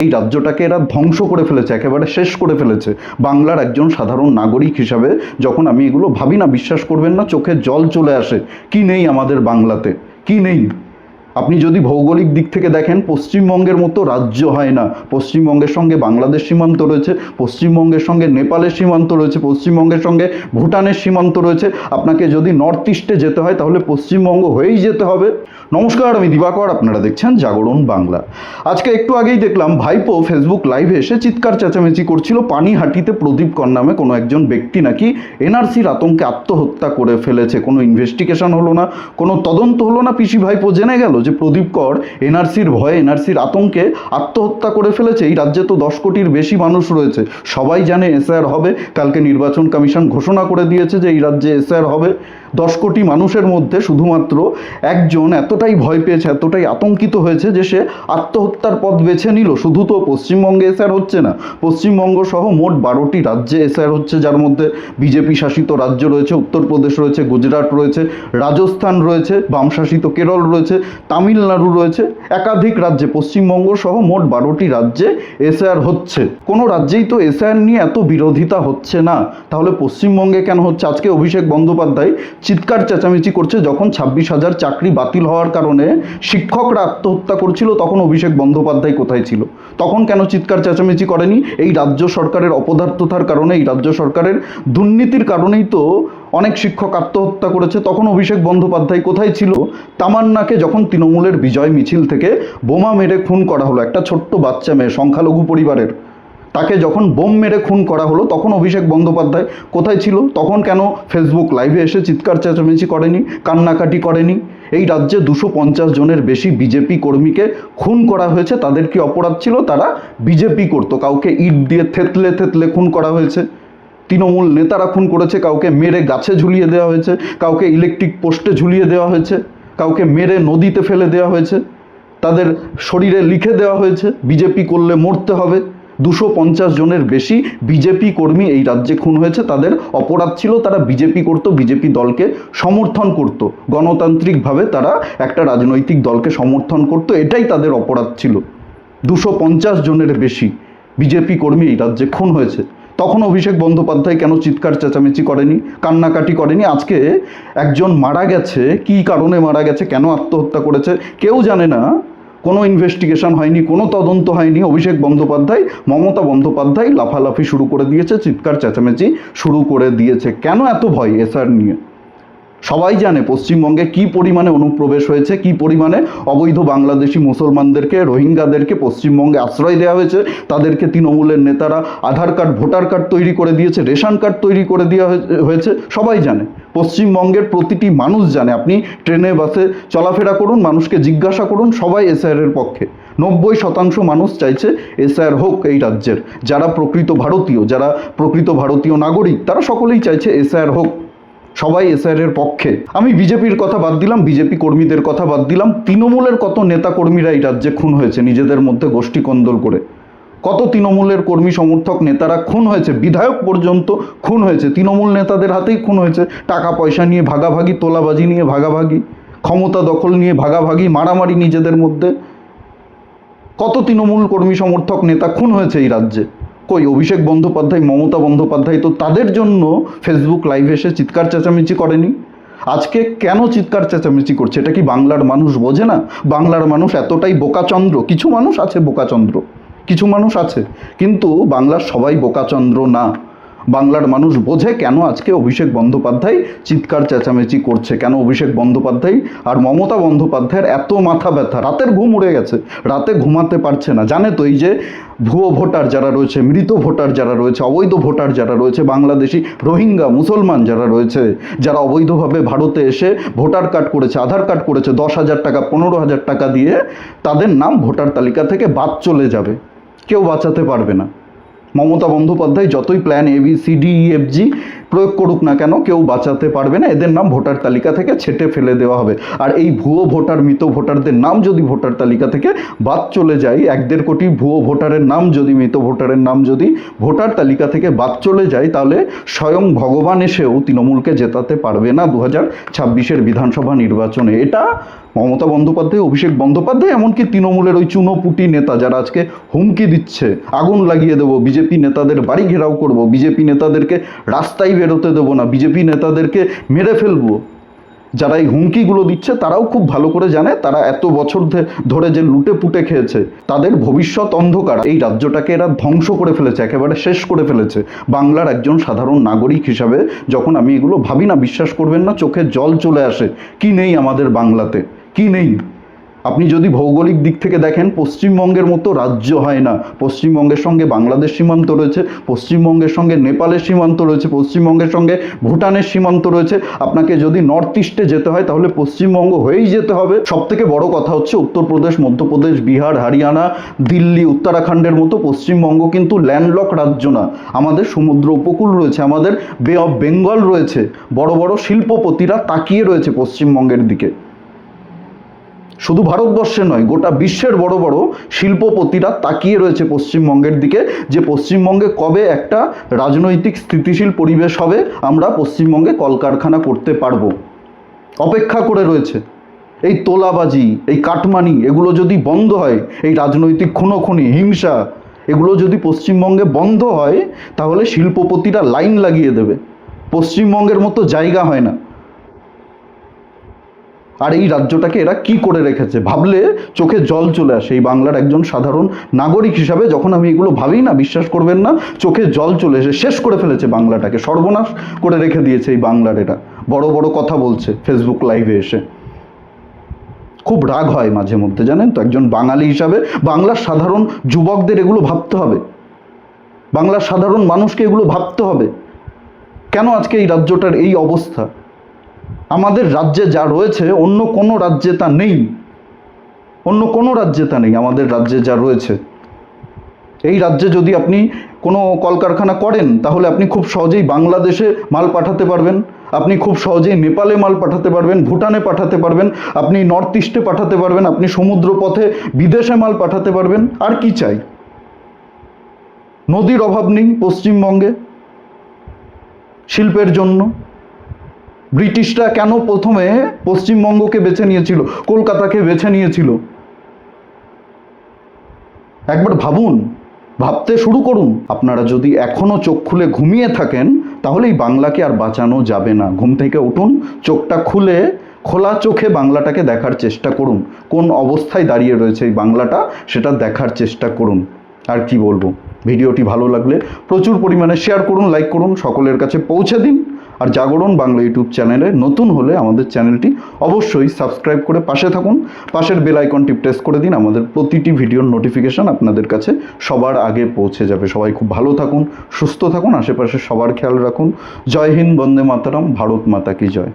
এই রাজ্যটাকে এরা ধ্বংস করে ফেলেছে, একেবারে শেষ করে ফেলেছে। বাংলার একজন সাধারণ নাগরিক হিসাবে যখন আমি এগুলো ভাবি না, বিশ্বাস করবেন না, চোখে জল চলে আসে, কি নেই আমাদের বাংলাতে? কি নেই? আপনি যদি ভৌগোলিক দিক থেকে দেখেন, পশ্চিমবঙ্গের মতো রাজ্য হয় না। পশ্চিমবঙ্গের সঙ্গে বাংলাদেশ সীমান্ত রয়েছে, পশ্চিমবঙ্গের সঙ্গে নেপালের সীমান্ত রয়েছে, পশ্চিমবঙ্গের সঙ্গে ভুটানের সীমান্ত রয়েছে। আপনাকে যদি নর্থ ইস্টে যেতে হয়, তাহলে পশ্চিমবঙ্গ হয়েই যেতে হবে। নমস্কার, আমি দিবাকর, আপনারা দেখছেন জাগরণ বাংলা। আজকে একটু আগেই দেখলাম, ভাইপো ফেসবুক লাইভে এসে চিৎকার চেঁচামেচি করছিল, পানিহাটিতে প্রদীপ কর নামে কোনো একজন ব্যক্তি নাকি এনআরসির আতঙ্কে আত্মহত্যা করে ফেলেছে। কোনো ইনভেস্টিগেশন হলো না, কোনো তদন্ত হলো না। পিসি ভাইপো জেনে গেল যে প্রদীপ কর, এনআরসির ভয়ে, এনআরসির আতঙ্কে আত্মহত্যা করে ফেলেছে, এই রাজ্যে তো দশ কোটির বেশি মানুষ রয়েছে। সবাই জানে এসআর হবে, কালকে নির্বাচন কমিশন ঘোষণা করে দিয়েছে যে এই রাজ্যে এসআর হবে। দশ কোটি মানুষের মধ্যে শুধুমাত্র একজন এতটাই ভয় পেয়েছে, এতটাই আতঙ্কিত হয়েছে যে সে আত্মহত্যার পথ বেছে নিল। শুধু তো পশ্চিমবঙ্গে এসআর হচ্ছে না, পশ্চিমবঙ্গ সহ মোট বারোটি রাজ্যে এসআর হচ্ছে, যার মধ্যে বিজেপি শাসিত রাজ্য রয়েছে, উত্তরপ্রদেশ রয়েছে, গুজরাট রয়েছে, রাজস্থান রয়েছে, বাম শাসিত কেরল রয়েছে তামিলনাড়ু রয়েছে, একাধিক রাজ্যে, পশ্চিমবঙ্গ সহ মোট বারোটি রাজ্যে এসআর হচ্ছে। কোনো রাজ্যেই তো এসআর নিয়ে এত বিরোধিতা হচ্ছে না। তাহলে পশ্চিমবঙ্গে কেন হচ্ছে? আজকে অভিষেক বন্দ্যোপাধ্যায় চিৎকার চেঁচামেচি করছে, যখন ছাব্বিশ হাজার চাকরি বাতিল হওয়ার কারণে শিক্ষকরা আত্মহত্যা করছিল, তখন অভিষেক বন্দ্যোপাধ্যায় কোথায় ছিল? তখন কেন চিৎকার চেঁচামেচি করেনি? এই রাজ্য সরকারের অপদার্থতার কারণে, এই রাজ্য সরকারের দুর্নীতির কারণেই তো অনেক শিক্ষক আত্মহত্যা করেছে, তখন অভিষেক বন্দ্যোপাধ্যায় কোথায় ছিল? তামান্নাকে যখন তৃণমূলের বিজয় মিছিল থেকে বোমা মেরে খুন করা হলো, একটা ছোট্ট বাচ্চা মেয়ে, সংখ্যালঘু পরিবারের, তাকে যখন বোম মেরে খুন করা হলো, তখন অভিষেক বন্দ্যোপাধ্যায় কোথায় ছিল? তখন কেন ফেসবুক লাইভে এসে চিৎকার চেঁচামেচি করেনি, কান্নাকাটি করেনি? এই রাজ্যে দুশো পঞ্চাশ জনের বেশি বিজেপি কর্মীকে খুন করা হয়েছে, তাদের কি অপরাধ ছিল? তারা বিজেপি করতো, কাউকে ইট দিয়ে থেতলে থেতলে খুন করা হয়েছে। তৃণমূল নেতারা খুন করেছে, কাউকে মেরে গাছে ঝুলিয়ে দেওয়া হয়েছে, কাউকে ইলেকট্রিক পোস্টে ঝুলিয়ে দেওয়া হয়েছে, কাউকে মেরে নদীতে ফেলে দেওয়া হয়েছে, তাদের শরীরে লিখে দেওয়া হয়েছে, বিজেপি করলে মরতে হবে। দুশো পঞ্চাশ জনের বেশি বিজেপি কর্মী এই রাজ্যে খুন হয়েছে, তাদের অপরাধ ছিল, তারা বিজেপি করত, বিজেপি দলকে সমর্থন করত। গণতান্ত্রিকভাবে তারা একটা রাজনৈতিক দলকে সমর্থন করত, এটাই তাদের অপরাধ ছিল। দুশো পঞ্চাশ জনের বেশি বিজেপি কর্মী এই রাজ্যে খুন হয়েছে। তখন অভিষেক বন্দ্যোপাধ্যায় কেন চিৎকার চেঁচামেচি করেনি, কান্নাকাটি করেনি? আজকে একজন মারা গেছে, কি কারণে মারা গেছে, কেন আত্মহত্যা করেছে, কেউ জানে না। কোনো ইনভেস্টিগেশন হয়নি, কোনো তদন্ত হয়নি। অভিষেক বন্দ্যোপাধ্যায়, মমতা বন্দ্যোপাধ্যায় লাফালাফি শুরু করে দিয়েছে, চিৎকার চেঁচামেচি শুরু করে দিয়েছে। কেন এত ভয় এসআর নিয়ে? সবাই জানে পশ্চিমবঙ্গে কি পরিমাণে অনুপ্রবেশ হয়েছে, কি পরিমাণে অবৈধ বাংলাদেশি মুসলমানদেরকে, রোহিঙ্গাদেরকে পশ্চিমবঙ্গে আশ্রয় দেওয়া হয়েছে, তাদেরকে তৃণমূলের নেতারা আধার কার্ড, ভোটার কার্ড তৈরি করে দিয়েছে, রেশন কার্ড তৈরি করে দেওয়া হয়ে- হয়েছে, সবাই জানে। পশ্চিমবঙ্গের প্রতিটি মানুষ জানে। আপনি ট্রেনে, বাসে চলাফেরা করুন, মানুষকে জিজ্ঞাসা করুন, সবাই এসআইআরের পক্ষে। নব্বই শতাংশ মানুষ চাইছে এসআইআর হোক এই রাজ্যের। যারা প্রকৃত ভারতীয়, যারা প্রকৃত ভারতীয় নাগরিক, তারা সকলেই চাইছে এসআইআর হোক। সবাই এসআইআর পক্ষে। আমি বিজেপির কথা বাদ দিলাম, বিজেপি কর্মীদের কথা বাদ দিলাম। তৃণমূলের কত নেতা কর্মীরা এই রাজ্যে খুন হয়েছে নিজেদের মধ্যে গোষ্ঠী কন্দল করে। কত তৃণমূলের কর্মী সমর্থক নেতারা খুন হয়েছে, বিধায়ক পর্যন্ত খুন হয়েছে, তৃণমূল নেতাদের হাতেই খুন হয়েছে। টাকা পয়সা নিয়ে ভাগাভাগি, তোলাবাজি নিয়ে ভাগাভাগি, ক্ষমতা দখল নিয়ে ভাগাভাগি, মারামারি নিজেদের মধ্যে। কত তৃণমূল কর্মী সমর্থক নেতা খুন হয়েছে এই রাজ্যে? কই? অভিষেক বন্দ্যোপাধ্যায়, মমতা বন্দ্যোপাধ্যায় তো তাদের জন্য ফেসবুক লাইভ এসে চিৎকার চেঁচামেচি করেনি। আজকে কেন চিৎকার চেঁচামেচি করছে? এটা কি বাংলার মানুষ বোঝে না? বাংলার মানুষ এতটাই বোকাচন্দ্র। কিছু মানুষ আছে বোকাচন্দ্র। কিছু মানুষ আছে। কিন্তু বাংলার সবাই বোকাচন্দ্র না। বাংলার মানুষ বোঝে কেন আজকে অভিষেক বন্দ্যোপাধ্যায় চিৎকার, চেঁচামেচি করছে? কেন অভিষেক বন্দ্যোপাধ্যায় আর মমতা বন্দ্যোপাধ্যায়ের এত মাথা ব্যথা? রাতের ঘুম উড়ে গেছে, রাতে ঘুমাতে পারছে না। জানে তো এই যে ভুয়ো ভোটার যারা রয়েছে, মৃত ভোটার যারা রয়েছে, অবৈধ ভোটার যারা রয়েছে, বাংলাদেশি রোহিঙ্গা, মুসলমান যারা রয়েছে, যারা অবৈধভাবে ভারতে এসে ভোটার কার্ড করেছে, আধার কার্ড করেছে, দশ হাজার টাকা, পনেরো হাজার টাকা দিয়ে তাদের নাম ভোটার তালিকা থেকে বাদ চলে যাবে। কেউ বাঁচাতে পারবে না। মমতা বন্দ্যোপাধ্যায় যতই plan A B C D F G প্রয়োগ করুক না কেন, কেউ বাঁচাতে পারবে না। এদের নাম ভোটার তালিকা থেকে ছেটে ফেলে দেওয়া হবে। আর এই ভুয়ো ভোটার, মৃত ভোটারদের নাম যদি ভোটার তালিকা থেকে বাদ চলে যায়, এক দেড় কোটি ভুয়ো ভোটারের নাম যদি, মৃত ভোটারের নাম যদি ভোটার তালিকা থেকে বাদ চলে যায়, তাহলে স্বয়ং ভগবান এসেও তৃণমূলকে জেতাতে পারবে না দু হাজার ছাব্বিশের বিধানসভা নির্বাচনে। এটা মমতা বন্দ্যোপাধ্যায়, অভিষেক বন্দ্যোপাধ্যায়, এমনকি তৃণমূলের ওই চুনোপুটি নেতা যারা আজকে হুমকি দিচ্ছে, আগুন লাগিয়ে দেবো, বিজেপি নেতাদের বাড়ি ঘেরাও করব, বিজেপি নেতাদেরকে রাস্তায় বেরোতে দেবো না, বিজেপি নেতাদেরকে মেরে ফেলব। যারা এই হুমকিগুলো দিচ্ছে, তারাও খুব ভালো করে জানে, তারা এত বছর ধরে যে লুটে পুটে খেয়েছে, তাদের ভবিষ্যৎ অন্ধকার। এই রাজ্যটাকে এরা ধ্বংস করে ফেলেছে, একেবারে শেষ করে ফেলেছে। বাংলার একজন সাধারণ নাগরিক হিসাবে যখন আমি এগুলো ভাবি না, বিশ্বাস করবেন না, চোখে জল চলে আসে, কি নেই আমাদের বাংলাতে? কি নেই? আপনি যদি ভৌগোলিক দিক থেকে দেখেন, পশ্চিমবঙ্গের মতো রাজ্য হয় না। পশ্চিমবঙ্গের সঙ্গে বাংলাদেশ সীমান্ত রয়েছে, পশ্চিমবঙ্গের সঙ্গে নেপালের সীমান্ত রয়েছে, পশ্চিমবঙ্গের সঙ্গে ভুটানের সীমান্ত রয়েছে। আপনাকে যদি নর্থ ইস্টে যেতে হয়, তাহলে পশ্চিমবঙ্গ হয়েই যেতে হবে। সব থেকে বড় কথা হচ্ছে উত্তরপ্রদেশ, মধ্যপ্রদেশ, বিহার, হরিয়ানা, দিল্লি, উত্তরাখণ্ডের মতো পশ্চিমবঙ্গ কিন্তু ল্যান্ডলক রাজ্য না। আমাদের সমুদ্র উপকূল রয়েছে, আমাদের বে অফ বেঙ্গল রয়েছে। বড় বড় শিল্পপতিরা তাকিয়ে রয়েছে পশ্চিমবঙ্গের দিকে। শুধু ভারতবর্ষে নয়, গোটা বিশ্বের বড় বড় শিল্পপতিরা তাকিয়ে রয়েছে পশ্চিমবঙ্গের দিকে যে পশ্চিমবঙ্গে কবে একটা রাজনৈতিক স্থিতিশীল পরিবেশ হবে আমরা পশ্চিমবঙ্গে কলকারখানা করতে পারব। অপেক্ষা করে রয়েছে। এই তোলাবাজি, এই কাটমানি, এগুলো যদি বন্ধ হয়, এই রাজনৈতিক খুনোখুনি, হিংসা, এগুলো যদি পশ্চিমবঙ্গে বন্ধ হয়, তাহলে শিল্পপতিরা লাইন লাগিয়ে দেবে। পশ্চিমবঙ্গের মতো জায়গা হয় না। আর এই রাজ্যটাকে এরা কি করে রেখেছে? ভাবলে চোখে জল চলে আসে। এই বাংলার একজন সাধারণ নাগরিক হিসাবে যখন আমি এগুলো ভাবি না, বিশ্বাস করবেন না, চোখে জল চলে এসে শেষ করে ফেলেছে বাংলাটাকে। সর্বনাশ করে রেখে দিয়েছে এই বাংলার এটা বড় বড় কথা বলছে ফেসবুক লাইভে এসে। খুব রাগ হয় মাঝে মধ্যে, জানেন তো? একজন বাঙালি হিসাবে বাংলার সাধারণ যুবকদের এগুলো ভাবতে হবে। বাংলার সাধারণ মানুষকে এগুলো ভাবতে হবে। কেন আজকে এই রাজ্যটার এই অবস্থা? আমাদের রাজ্যে যা রয়েছে, অন্য কোনো রাজ্যে তা নেই। অন্য কোনো রাজ্যে তা নেই, আমাদের রাজ্যে যা রয়েছে। এই রাজ্যে যদি আপনি কোনো কলকারখানা করেন, তাহলে আপনি খুব সহজেই বাংলাদেশে মাল পাঠাতে পারবেন। আপনি খুব সহজেই নেপালে মাল পাঠাতে পারবেন, ভুটানে পাঠাতে পারবেন, আপনি নর্থ ইস্টে পাঠাতে পারবেন, আপনি সমুদ্র পথে বিদেশে মাল পাঠাতে পারবেন, আর কি চাই? নদীর অভাব নেই পশ্চিমবঙ্গে। শিল্পের জন্য। ব্রিটিশরা কেন প্রথমে পশ্চিমবঙ্গকে বেছে নিয়েছিল? কলকাতাকে বেছে নিয়েছিল? একবার ভাবুন, ভাবতে শুরু করুন। আপনারা যদি এখনও চোখ খুলে ঘুমিয়ে থাকেন, তাহলে এই বাংলাকে আর বাঁচানো যাবে না। ঘুম থেকে উঠুন, চোখটা খুলে, খোলা চোখে বাংলাটাকে দেখার চেষ্টা করুন। কোন অবস্থায় দাঁড়িয়ে রয়েছে এই বাংলাটা, সেটা দেখার চেষ্টা করুন। আর কি বলব? ভিডিওটি ভালো লাগলে প্রচুর পরিমাণে শেয়ার করুন লাইক করুন, সকলের কাছে পৌঁছে দিন। আর জাগরণ বাংলা ইউটিউব চ্যানেলে নতুন হলে আমাদের চ্যানেলটি অবশ্যই সাবস্ক্রাইব করে পাশে থাকুন। পাশের বেল আইকনটি প্রেস করে দিন, আমাদের প্রতিটি ভিডিওর নোটিফিকেশান আপনাদের কাছে সবার আগে পৌঁছে যাবে। সবাই খুব ভালো থাকুন, সুস্থ থাকুন, আশেপাশে সবার খেয়াল রাখুন। জয় হিন্দ, বন্দে মাতারাম, ভারত মাতা কি জয়।